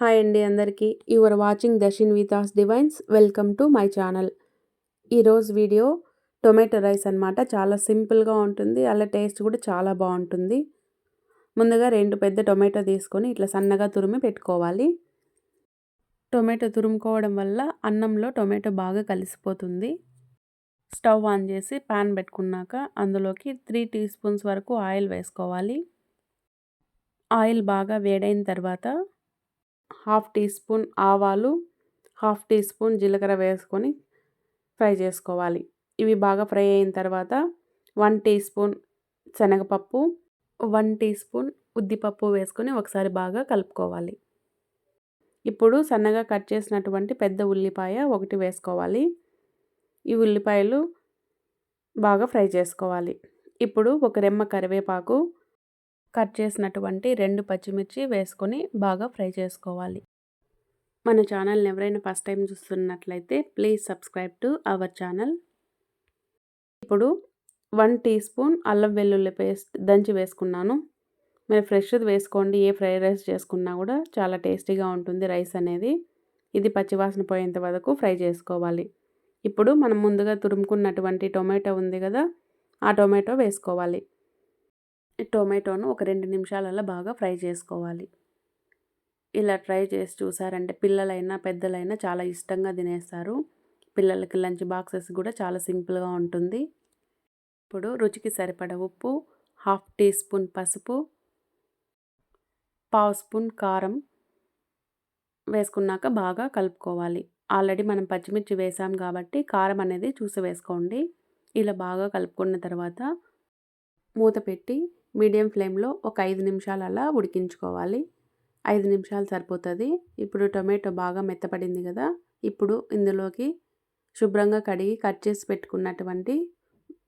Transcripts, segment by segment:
Hi అండి అందరికీ. Your watching దర్శిన్ వితాస్ Divines. Welcome to my channel. ఈరోజు వీడియో టొమాటో రైస్ అనమాట చాలా సింపుల్గా ఉంటుంది. అలా టేస్ట్ కూడా చాలా బాగుంటుంది. ముందుగా రెండు పెద్ద టొమాటో తీసుకొని ఇట్లా సన్నగా తురిమి పెట్టుకోవాలి. టొమాటో తురుముకోవడం వల్ల అన్నంలో టొమాటో బాగా కలిసిపోతుంది. స్టవ్ ఆన్ చేసి ప్యాన్ పెట్టుకున్నాక అందులోకి త్రీ టీ స్పూన్స్ వరకు ఆయిల్ వేసుకోవాలి. ఆయిల్ బాగా వేడైన తర్వాత హాఫ్ టీ స్పూన్ ఆవాలు హాఫ్ టీ స్పూన్ జీలకర్ర వేసుకొని ఫ్రై చేసుకోవాలి. ఇవి బాగా ఫ్రై అయిన తర్వాత వన్ టీ స్పూన్ శనగపప్పు వన్ టీ స్పూన్ ఉద్దిపప్పు వేసుకొని ఒకసారి బాగా కలుపుకోవాలి. ఇప్పుడు సన్నగా కట్ చేసినటువంటి పెద్ద ఉల్లిపాయ ఒకటి వేసుకోవాలి. ఈ ఉల్లిపాయలు బాగా ఫ్రై చేసుకోవాలి. ఇప్పుడు ఒక రెమ్మ కరివేపాకు కట్ చేసినటువంటి రెండు పచ్చిమిర్చి వేసుకొని బాగా ఫ్రై చేసుకోవాలి. మన ఛానల్ని ఎవరైనా ఫస్ట్ టైం చూస్తున్నట్లయితే please subscribe to our channel. ఇప్పుడు వన్ టీ స్పూన్ అల్లం వెల్లుల్లి పేస్ట్ దంచి వేసుకున్నాను. మీరు ఫ్రెష్ది వేసుకోండి ఏ ఫ్రైడ్ రైస్ చేసుకున్నా కూడా చాలా టేస్టీగా ఉంటుంది రైస్ అనేది. ఇది పచ్చివాసన పోయేంత వరకు ఫ్రై చేసుకోవాలి. ఇప్పుడు మనం ముందుగా తురుముకున్నటువంటి టొమాటో ఉంది కదా ఆ టొమాటో వేసుకోవాలి. టొమాటోను ఒక రెండు నిమిషాలలో బాగా ఫ్రై చేసుకోవాలి. ఇలా ట్రై చేసి చూసారంటే పిల్లలైనా పెద్దలైనా చాలా ఇష్టంగా తినేస్తారు. పిల్లలకి లంచ్ బాక్సెస్ కూడా చాలా సింపుల్గా ఉంటుంది. ఇప్పుడు రుచికి సరిపడ ఉప్పు హాఫ్ టీ స్పూన్ పసుపు పావు స్పూన్ కారం వేసుకున్నాక బాగా కలుపుకోవాలి. ఆల్రెడీ మనం పచ్చిమిర్చి వేసాం కాబట్టి కారం అనేది చూసి వేసుకోండి. ఇలా బాగా కలుపుకున్న తర్వాత మూత పెట్టి మీడియం ఫ్లేమ్లో ఒక ఐదు నిమిషాలు అలా ఉడికించుకోవాలి. ఐదు నిమిషాలు సరిపోతుంది. ఇప్పుడు టొమాటో బాగా మెత్తపడింది కదా! ఇప్పుడు ఇందులోకి శుభ్రంగా కడిగి కట్ చేసి పెట్టుకున్నటువంటి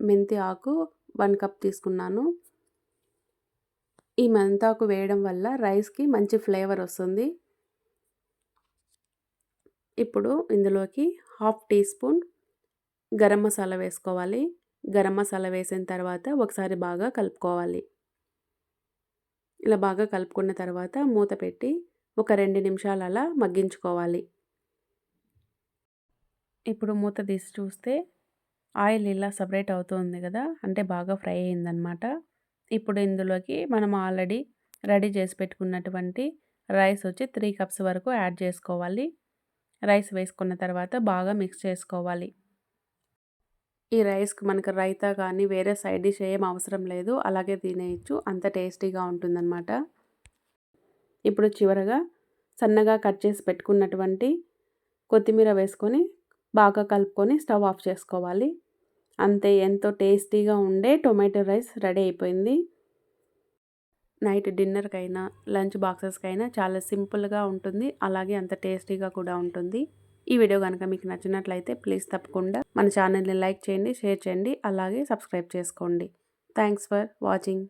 మెంతి ఆకు వన్ కప్ తీసుకున్నాను. ఈ మెంతాకు వేయడం వల్ల రైస్కి మంచి ఫ్లేవర్ వస్తుంది. ఇప్పుడు ఇందులోకి half teaspoon garam masala వేసుకోవాలి. గరం మసాలా వేసిన తర్వాత ఒకసారి బాగా కలుపుకోవాలి. ఇలా బాగా కలుపుకున్న తర్వాత మూత పెట్టి ఒక రెండు నిమిషాలు అలా మగ్గించుకోవాలి. ఇప్పుడు మూత తీసి చూస్తే ఆయిల్ ఇలా సపరేట్ అవుతుంది కదా అంటే బాగా ఫ్రై అయిందనమాట ఇప్పుడు ఇందులోకి మనం ఆల్రెడీ రెడీ చేసి పెట్టుకున్నటువంటి రైస్ వచ్చి త్రీ కప్స్ వరకు యాడ్ చేసుకోవాలి. రైస్ వేసుకున్న తర్వాత బాగా మిక్స్ చేసుకోవాలి. ఈ రైస్కి మనకు రైతా కానీ వేరే సైడ్ డిష్ ఏం అవసరం లేదు. అలాగే తినేయచ్చు. అంత టేస్టీగా ఉంటుందన్నమాట. ఇప్పుడు చివరగా సన్నగా కట్ చేసి పెట్టుకున్నటువంటి కొత్తిమీర వేసుకొని బాగా కలుపుకొని స్టవ్ ఆఫ్ చేసుకోవాలి. అంతే ఎంతో టేస్టీగా ఉండే టొమాటో రైస్ రెడీ అయిపోయింది. నైట్ డిన్నర్కైనా లంచ్ బాక్సెస్కైనా చాలా సింపుల్గా ఉంటుంది. అలాగే అంత టేస్టీగా కూడా ఉంటుంది. ఈ వీడియో కనుక మీకు నచ్చినట్లయితే ప్లీజ్ తప్పకుండా మన ఛానల్ని లైక్ చేయండి షేర్ చేయండి అలాగే సబ్స్క్రైబ్ చేసుకోండి. Thanks for watching.